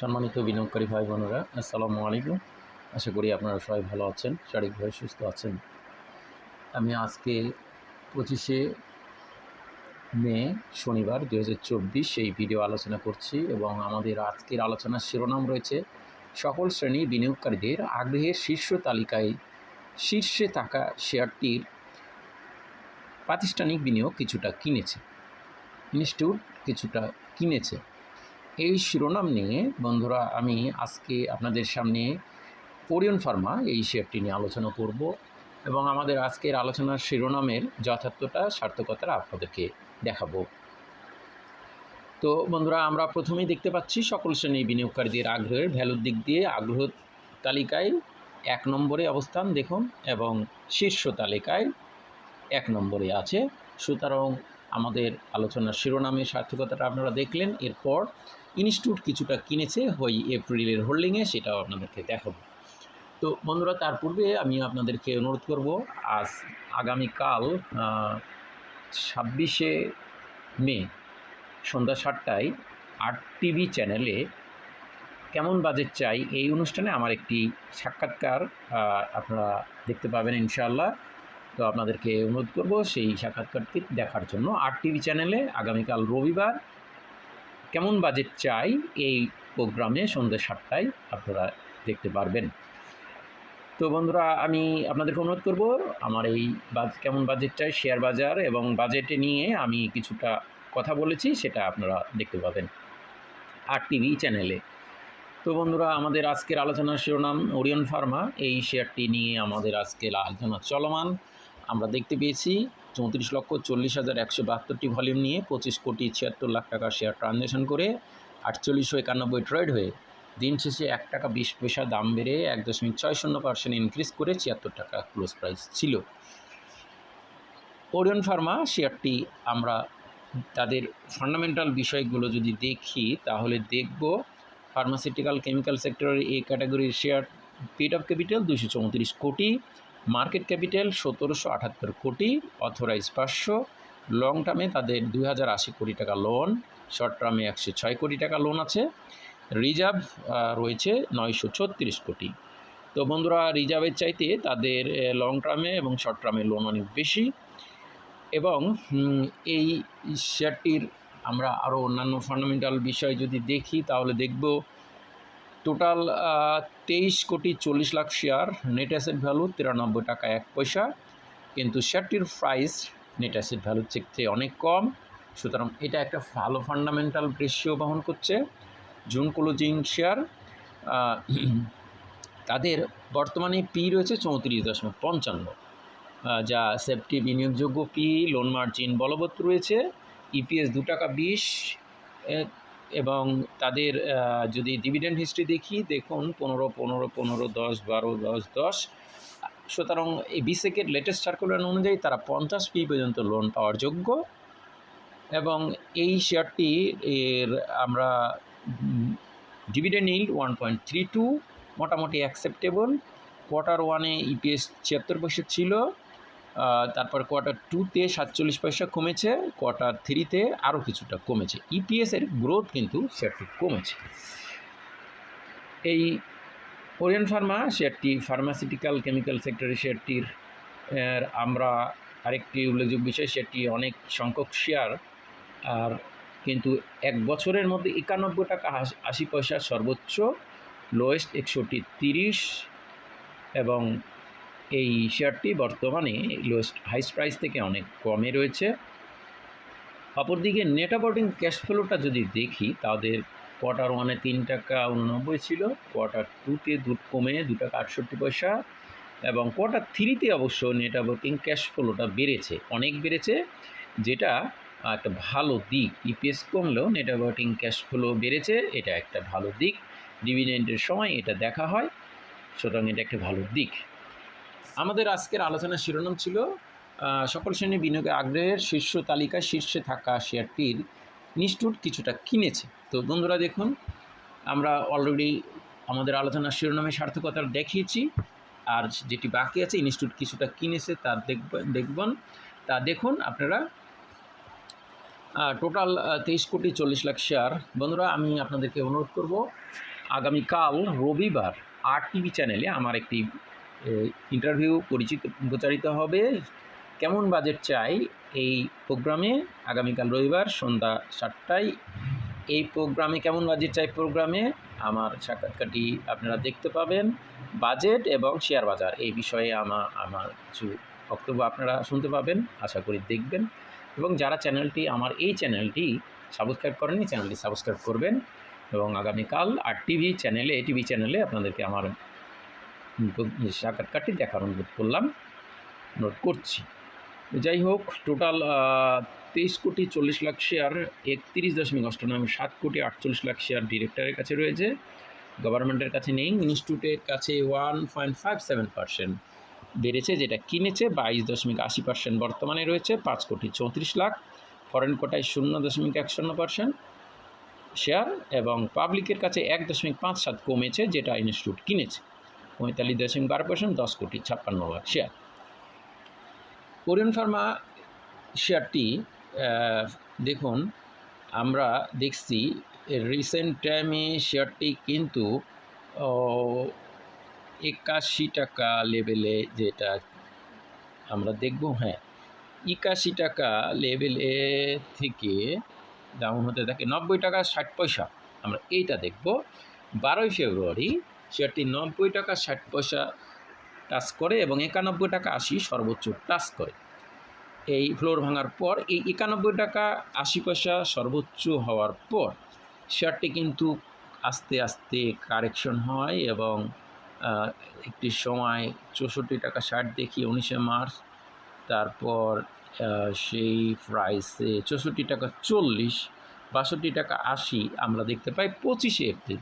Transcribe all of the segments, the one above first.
সম্মানিত বিনিয়োগকারী ভাই বোনেরা, আসসালামু আলাইকুম। আশা করি আপনারা সবাই ভালো আছেন, শারীরিকভাবে সুস্থ আছেন। আমি আজকে পঁচিশে মে, শনিবার দু হাজার এই ভিডিও আলোচনা করছি এবং আমাদের আজকের আলোচনার শিরোনাম রয়েছে, সকল শ্রেণির বিনিয়োগকারীদের আগ্রহের শীর্ষ তালিকায় শীর্ষে থাকা শেয়ারটির প্রাতিষ্ঠানিক বিনিয়োগ কিছুটা কিনেছে। ইনস্টিটিউট কিছুটা কিনেছে। এই শিরোনাম নিয়ে বন্ধুরা, আমি আজকে আপনাদের সামনে ওরিয়ন ফার্মা এই শেয়ারটি নিয়ে আলোচনা করব এবং আমাদের আজকের আলোচনার শিরোনামের যথার্থতা সার্থকতা আপনাদেরকে দেখাবো। তো বন্ধুরা, আমরা প্রথমেই দেখতে পাচ্ছি, সকল শ্রেণির বিনিয়োগকারীদের আগ্রহের ভ্যালুর দিক দিয়ে আগ্রহ তালিকায় এক নম্বরে অবস্থান, দেখুন, এবং শীর্ষ তালিকায় এক নম্বরে আছে। সুতরাং আমাদের আলোচনার শিরোনামের সার্থকতাটা আপনারা দেখলেন। এরপর ইনস্টিটিউট কিছুটা কিনেছে ওই এপ্রিলের হোল্ডিংয়ে, সেটাও আপনাদেরকে দেখাবো। তো বন্ধুরা, তার পূর্বে আমি আপনাদেরকে অনুরোধ করব, আজ আগামীকাল ছাব্বিশে মে, সন্ধ্যা সাতটায় আট টিভি চ্যানেলে কেমন বাজেট চাই এই অনুষ্ঠানে আমার একটি সাক্ষাৎকার আপনারা দেখতে পাবেন ইনশাআল্লাহ। তো আপনাদেরকে অনুরোধ করব সেই সাক্ষাৎকারটি দেখার জন্য। আর টিভি চ্যানেলে আগামীকাল রবিবার কেমন বাজেট চাই এই প্রোগ্রামে সন্ধ্যে সাতটায় আপনারা দেখতে পারবেন। তো বন্ধুরা, আমি আপনাদেরকে অনুরোধ করব, আমার এই কেমন বাজেট চাই? শেয়ার বাজার এবং বাজেটে নিয়ে আমি কিছুটা কথা বলেছি, সেটা আপনারা দেখতে পাবেন আর টিভি চ্যানেলে তো বন্ধুরা, আমাদের আজকের আলোচনার শিরোনাম ওরিয়ন ফার্মা। এই শেয়ারটি নিয়ে আমাদের আজকের আলোচনা চলমান। আমরা দেখতে পেয়েছি চৌত্রিশ লক্ষ চল্লিশ হাজার একশো বাহাত্তরটি ভলিউম নিয়ে পঁচিশ কোটি ছিয়াত্তর লাখ টাকা শেয়ার ট্রানজ্যাকশন করে আটচল্লিশশো একানব্বই ট্রেড হয়ে দিন শেষে এক টাকা বিশ পয়সা দাম বেড়ে এক দশমিক ছয় শূন্য পার্সেন্ট ইনক্রিজ করে ছিয়াত্তর টাকা ক্লোজ প্রাইস ছিল। ওরিয়ন ফার্মা শেয়ারটি আমরা তাদের ফান্ডামেন্টাল বিষয়গুলো যদি দেখি, তাহলে দেখব ফার্মাসিউটিক্যাল কেমিক্যাল সেক্টরের এই ক্যাটাগরির শেয়ার পেড অফ ক্যাপিটাল দুশো চৌত্রিশ কোটি মার্কেট ক্যাপিটাল সতেরোশো আটাত্তর কোটি, অথরাইজ পাঁচশো। লং টার্মে তাদের দুই হাজার আশি কোটি টাকা লোন শর্ট টার্মে একশো ছয় কোটি টাকা লোন আছে। রিজার্ভ রয়েছে নয়শো ছত্রিশ কোটি। তো বন্ধুরা, রিজার্ভের চাইতে তাদের লং টার্মে এবং শর্ট টার্মে লোন অনেক বেশি। এবং এই শেয়ারটির আমরা আরও অন্যান্য ফান্ডামেন্টাল বিষয় যদি দেখি, তাহলে দেখব টোটাল তেইশ কোটি চল্লিশ lakh share net asset value তিরানব্বই টাকা এক পয়সা। কিন্তু শেয়ারটির প্রাইস নেট অ্যাসেট ভ্যালুর চেয়ে অনেক কম। সুতরাং এটা একটা ভালো ফান্ডামেন্টাল রেশিও বহন করছে। জুন ক্লোজিং শেয়ার তাদের বর্তমানে পি রয়েছে চৌত্রিশ দশমিক পঞ্চান্ন। যা সেফটি বিনিয়োগযোগ্য পি লোন মার্জিন বলবৎ রয়েছে। ইপিএস দু টাকা বিশ এবং তাদের যদি ডিভিডেন্ড হিস্ট্রি দেখি, দেখুন পনেরো পনেরো পনেরো, দশ, বারো, দশ দশ, সুতরাং এই বিসেকের লেটেস্ট সার্কুলার অনুযায়ী তারা পঞ্চাশ পি পর্যন্ত লোন পাওয়ার যোগ্য এবং এই শেয়ারটি এর আমরা dividend yield one point three two মোটামুটি অ্যাকসেপ্টেবল কোয়ার্টার ওয়ানে ইপিএস ছিয়াত্তর পয়সা ছিল। তারপর কোয়ার্টার টুতে সাতচল্লিশ পয়সা কমেছে কোয়ার্টার থ্রিতে আরও কিছুটা কমেছে। ইপিএসের গ্রোথ কিন্তু শেয়ারটি কমেছে। এই ওরিয়ান ফার্মা শেয়ারটি ফার্মাসিউটিক্যাল কেমিক্যাল সেক্টরের শেয়ারটির আমরা আরেকটি উল্লেখযোগ্য বিষয়, সেটি অনেক সংখ্যক শেয়ার আর কিন্তু এক বছরের মধ্যে একানব্বই টাকা আশি পয়সা সর্বোচ্চ লোয়েস্ট একশোটি তিরিশ এবং এই শেয়ারটি বর্তমানে লোয়েস্ট হাইস্ট প্রাইস থেকে অনেক কমে রয়েছে। অপরদিকে নেট অপারেটিং ক্যাশ ফ্লোটা যদি দেখি, তাদের কোয়ার্টার ওয়ানে তিন টাকা উননব্বই ছিল কোয়ার্টার টুতে দু, কমে দু টাকা আটষট্টি পয়সা এবং কোয়ার্টার থ্রিতে অবশ্য নেট অপারেটিং ক্যাশ ফ্লোটা বেড়েছে, অনেক বেড়েছে, যেটা একটা ভালো দিক। ইপিএস কমলেও নেট অপারেটিং ক্যাশ ফ্লো বেড়েছে, এটা একটা ভালো দিক। ডিভিডেন্ডের সময় এটা দেখা হয়, সুতরাং এটা একটা ভালো দিক। আমাদের আজকের আলোচনার শিরোনাম ছিল সকল শ্রেণির বিনিয়োগের আগ্রহের শীর্ষ তালিকায় শীর্ষে থাকা শেয়ারটির ইনস্টিটিউট কিছুটা কিনেছে। তো বন্ধুরা দেখুন, আমরা অলরেডি আমাদের আলোচনার শিরোনামে সার্থকতা দেখিয়েছি, আর যেটি বাকি আছে ইনস্টিটিউট কিছুটা কিনেছে, তা দেখবেন। তা দেখুন আপনারা টোটাল তেইশ কোটি চল্লিশ লাখ শেয়ার বন্ধুরা, আমি আপনাদেরকে অনুরোধ করব, আগামীকাল রবিবার আর টিভি চ্যানেলে আমার একটি ইন্টারভিউ পরিচিত, প্রচারিত হবে। কেমন বাজেট চাই এই প্রোগ্রামে আগামীকাল রবিবার সন্ধ্যা সাতটায়। এই প্রোগ্রামে কেমন বাজেট চাই প্রোগ্রামে আমার সাক্ষাৎকারটি আপনারা দেখতে পাবেন। বাজেট এবং শেয়ার বাজার এই বিষয়ে আমার আমার কিছু বক্তব্য আপনারা শুনতে পাবেন, আশা করি দেখবেন। এবং যারা চ্যানেলটি আমার এই চ্যানেলটি সাবস্ক্রাইব করেনি চ্যানেলটি সাবস্ক্রাইব করবেন। এবং আগামীকাল আর টিভি চ্যানেলে টিভি চ্যানেলে আপনাদেরকে আমার সাক্ষাৎকারটি দেখার অনুরোধ করলাম। নোট করছি। যাই হোক টোটাল তেইশ কোটি চল্লিশ লাখ শেয়ার একত্রিশ দশমিক অষ্টানব্বই সাত কোটি আটচল্লিশ লাখ শেয়ার ডিরেক্টরের কাছে রয়েছে। গভর্নমেন্টের কাছে নেই ইনস্টিটিউটের কাছে one point five seven percent বেড়েছে, যেটা কিনেছে, বাইশ দশমিক আশি পার্সেন্ট বর্তমানে রয়েছে, পাঁচ কোটি চৌত্রিশ লাখ। ফরেন কোটায় শূন্য দশমিক এক শূন্য পার্সেন্ট শেয়ার এবং পাবলিকের কাছে এক দশমিক পাঁচ সাত কমেছে, যেটা ইনস্টিটিউট কিনেছে। পঁয়তাল্লিশ দশমিক বারো পার্সেন্ট দশ কোটি ছাপ্পান্ন লাখ শেয়ার কোরিয়ান ফার্মা শেয়ারটি দেখুন, আমরা দেখছি রিসেন্ট টাইমে শেয়ারটি কিন্তু একাশি টাকা লেভেলে যেটা আমরা দেখব হ্যাঁ একাশি টাকা লেভেলে থেকে ডাউন হতে থাকে নব্বই টাকা ষাট পয়সা। আমরা এইটা দেখব, বারোই ফেব্রুয়ারি শেয়ারটি নব্বই টাকা ষাট পয়সা টাচ করে এবং একানব্বই টাকা আশি সর্বোচ্চ টাচ করে। এই ফ্লোর ভাঙার পর এই একানব্বই টাকা আশি পয়সা সর্বোচ্চ হওয়ার পর শেয়ারটি কিন্তু আস্তে আস্তে কারেকশন হয় এবং একটি সময় চৌষট্টি টাকা ষাট দেখি উনিশে মার্চ, তারপর সেই প্রাইসে চৌষট্টি টাকা চল্লিশ, বাষট্টি টাকা আশি আমরা দেখতে পাই পঁচিশে এপ্রিল।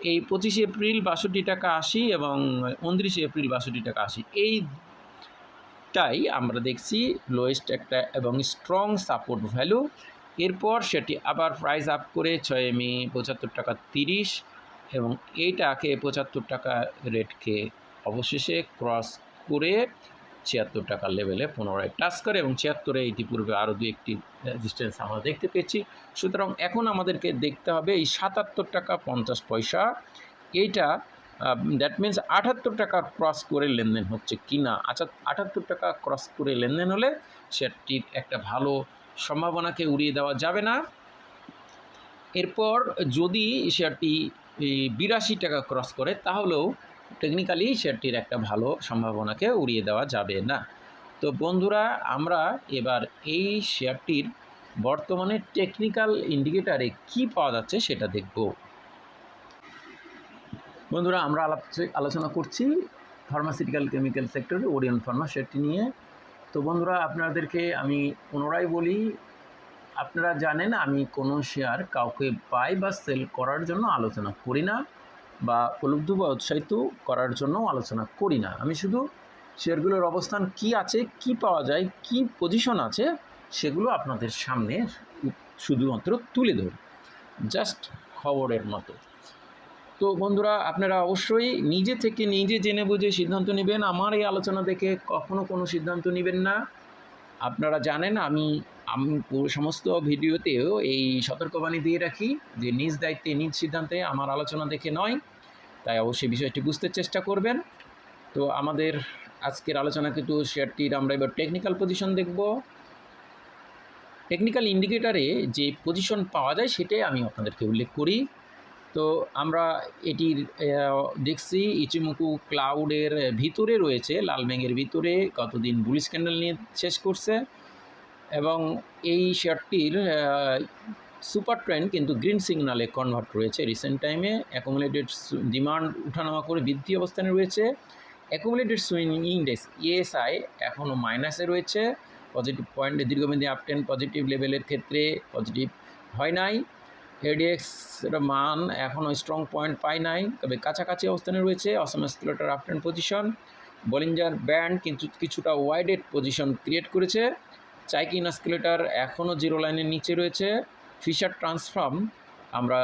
এই পঁচিশে এপ্রিল বাষট্টি টাকা আশি এবং উনত্রিশে এপ্রিল বাষট্টি টাকা আশি। এই টাই আমরা দেখছি লোয়েস্ট একটা এবং স্ট্রং সাপোর্ট ভ্যালু এরপর সেটি আবার প্রাইস আপ করে ছয় মে পঁচাত্তর টাকা তিরিশ এবং এইটাকে পঁচাত্তর টাকা রেটকে অবশেষে ক্রস করে ছিয়াত্তর টাকার লেভেলে পুনরায় টাচ করে এবং ছিয়াত্তরে ইতিপূর্বে আরও দু একটি রেজিস্ট্যান্স আমরা দেখতে পেয়েছি। সুতরাং এখন আমাদেরকে দেখতে হবে এই সাতাত্তর টাকা পঞ্চাশ পয়সা। এইটা দ্যাট মিন্স আটাত্তর টাকা ক্রস করে লেনদেন হচ্ছে কি না আচ্ছা আটাত্তর টাকা ক্রস করে লেনদেন হলে শেয়ারটির একটা ভালো সম্ভাবনাকে উড়িয়ে দেওয়া যাবে না। এরপর যদি শেয়ারটি বিরাশি টাকা ক্রস করে, তাহলেও টেকনিক্যালি শেয়ারটির একটা ভালো সম্ভাবনাকে উড়িয়ে দেওয়া যাবে না। তো বন্ধুরা, আমরা এবার এই শেয়ারটির বর্তমানে টেকনিক্যাল ইন্ডিকেটারে কি পাওয়া যাচ্ছে সেটা দেখব। বন্ধুরা, আমরা আলোচনা করছি ফার্মাসিউটিক্যাল কেমিক্যাল সেক্টরে ওরিয়ন ফার্মা শেয়ারটি নিয়ে। তো বন্ধুরা, আপনাদেরকে আমি পুনরায় বলি, আপনারা জানেন আমি কোনো শেয়ার কাউকে বাই বা সেল করার জন্য আলোচনা করি না। বা উপলব্ধ বা উৎসাহিত করার জন্য আলোচনা করি না। আমি শুধু শেয়ারগুলোর অবস্থান কি আছে, কি পাওয়া যায়, কি পজিশন আছে, সেগুলো আপনাদের সামনে শুধুমাত্র তুলে ধরি। জাস্ট খবরের মতো। তো বন্ধুরা, আপনারা অবশ্যই নিজে থেকে নিজে জেনে বুঝে সিদ্ধান্ত নেবেন। আমার এই আলোচনা দেখে কখনো কোনো সিদ্ধান্ত নেবেন না। আপনারা জানেন, আমি আমি সমস্ত ভিডিওতেও এই সতর্কবাণী দিয়ে রাখি যে, নিজ দায়িত্বে, নিজ সিদ্ধান্তে আমার আলোচনা দেখে নয়। তাই অবশ্যই বিষয়টি বুঝতে চেষ্টা করবেন। তো আমাদের আজকের আলোচনা কিন্তু শেয়ারটির আমরা এবার টেকনিক্যাল পজিশন দেখব। টেকনিক্যাল ইন্ডিকেটারে যে পজিশন পাওয়া যায় সেটাই আমি আপনাদেরকে উল্লেখ করি। তো আমরা এটির দেখছি ইচিমুকু ক্লাউডের ভিতরে রয়েছে, লাল ব্যাঙের ভিতরে, কতদিন বুলিশ ক্যান্ডেল নিয়ে শেষ করছে। এবং এই শেয়ারটির সুপার ট্রেন্ড কিন্তু গ্রিন সিগনালে কনভার্ট রয়েছে রিসেন্ট টাইমে। অ্যাকুমুলেটেড ডিমান্ড উঠানামা করে বৃদ্ধি অবস্থানে রয়েছে। অ্যাকুমুলেটেড সুইং ইন্ডেক্স ইএসআই এখনও মাইনাসে রয়েছে। পজিটিভ পয়েন্টে দীর্ঘমেয়াদী আপটেন পজিটিভ লেভেলের ক্ষেত্রে পজিটিভ হয় নাই। এডিএক্সের মান এখনও স্ট্রং পয়েন্ট পায় নাই, তবে কাছাকাছি অবস্থানে রয়েছে। Oscillator uptrend position. Bollinger band কিন্তু কিছুটা ওয়াইডেড পজিশন ক্রিয়েট করেছে। চাইকিন স্কেলেটার এখনও জিরো লাইনের নিচে রয়েছে। ফিশার ট্রান্সফর্ম আমরা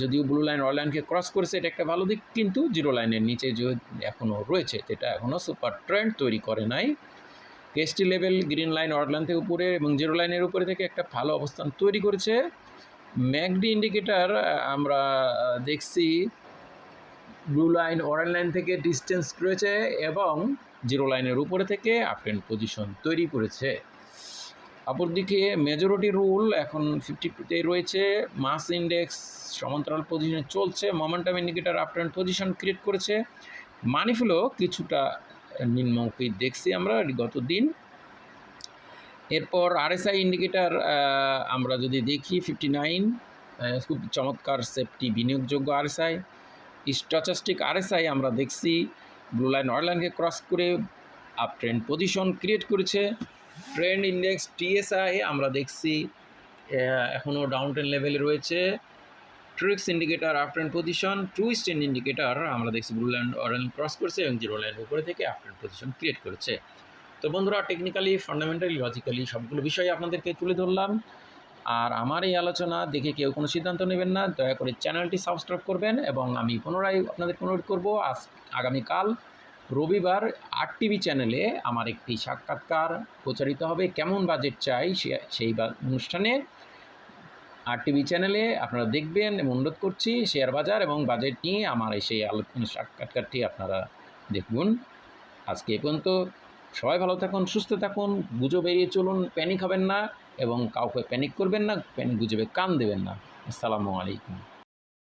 যদিও ব্লু লাইন রয়্যাল লাইনকে ক্রস করেছে, এটা একটা ভালো দিক, কিন্তু জিরো লাইনের নিচে যে এখনও রয়েছে, যেটা এখনও সুপার ট্রেন্ড তৈরি করে নাই। কেএসটি লেভেল গ্রিন লাইন অর্ড লাইন থেকে উপরে এবং জিরো লাইনের উপরে থেকে একটা ভালো অবস্থান তৈরি করেছে। ম্যাকডি ইন্ডিকেটার আমরা দেখছি ব্লু লাইন অরেঞ্জ লাইন থেকে ডিস্টেন্স রয়েছে এবং জিরো লাইনের উপরে থেকে আপট্রেন্ড পজিশন তৈরি করেছে। অপরদিকে মেজরিটি রুল এখন ফিফটি টুতে রয়েছে মাস ইন্ডেক্স সমান্তরাল পজিশনে চলছে momentum indicator uptrend position create করেছে। মানি ফ্লো কিছুটা নিম্নমুখী দেখছি আমরা গত দিন। এরপর আরএসআই ইন্ডিকেটার আমরা যদি দেখি ফিফটি নাইন খুব চমৎকার সেফটি বিনিয়োগযোগ্য আরএসআই স্টচাস্টিক আরএসআই আমরা দেখছি ব্লু লাইন অরলাইনকে ক্রস করে আপ ট্রেন্ড পজিশন ক্রিয়েট করেছে। ট্রেন্ড ইন্ডেক্স টিএসআই আমরা দেখছি এখনও ডাউন ট্রেন লেভেলে রয়েছে। TRIX indicator up trend position to stand indicator আমরা দেখছি ব্লু লাইন অরেঞ্জ ক্রস করেছে এবং জিরো লাইন উপরে থেকে আপ ট্রেন্ড পজিশন ক্রিয়েট করেছে। তো বন্ধুরা টেকনিক্যালি ফান্ডামেন্টালি লজিক্যালি সবগুলো বিষয় আপনাদেরকে তুলে ধরলাম। আর আমার এই আলোচনা দেখে কেউ কোনো সিদ্ধান্ত নেবেন না, দয়া করে চ্যানেলটি সাবস্ক্রাইব করবেন এবং আমি পুনরায় আপনাদের অনুরোধ করব। আজ, আগামীকাল রবিবার আট টিভি চ্যানেলে আমার একটি সাক্ষাৎকার প্রচারিত হবে। কেমন বাজেট চাই সেই অনুষ্ঠানে আর টিভি চ্যানেলে আপনারা দেখবেন এবং অনুরোধ করছি শেয়ার বাজার এবং বাজেট নিয়ে আমার এই সেই আলোচনা সাক্ষাৎকারটি আপনারা দেখুন। আজকে এ পর্যন্ত সবাই ভালো থাকুন, সুস্থ থাকুন, গুজব এড়িয়ে চলুন প্যানিক হবেন না এবং কাউকে প্যানিক করবেন না প্যানিক গুজবে কান দেবেন না। আসসালামু আলাইকুম।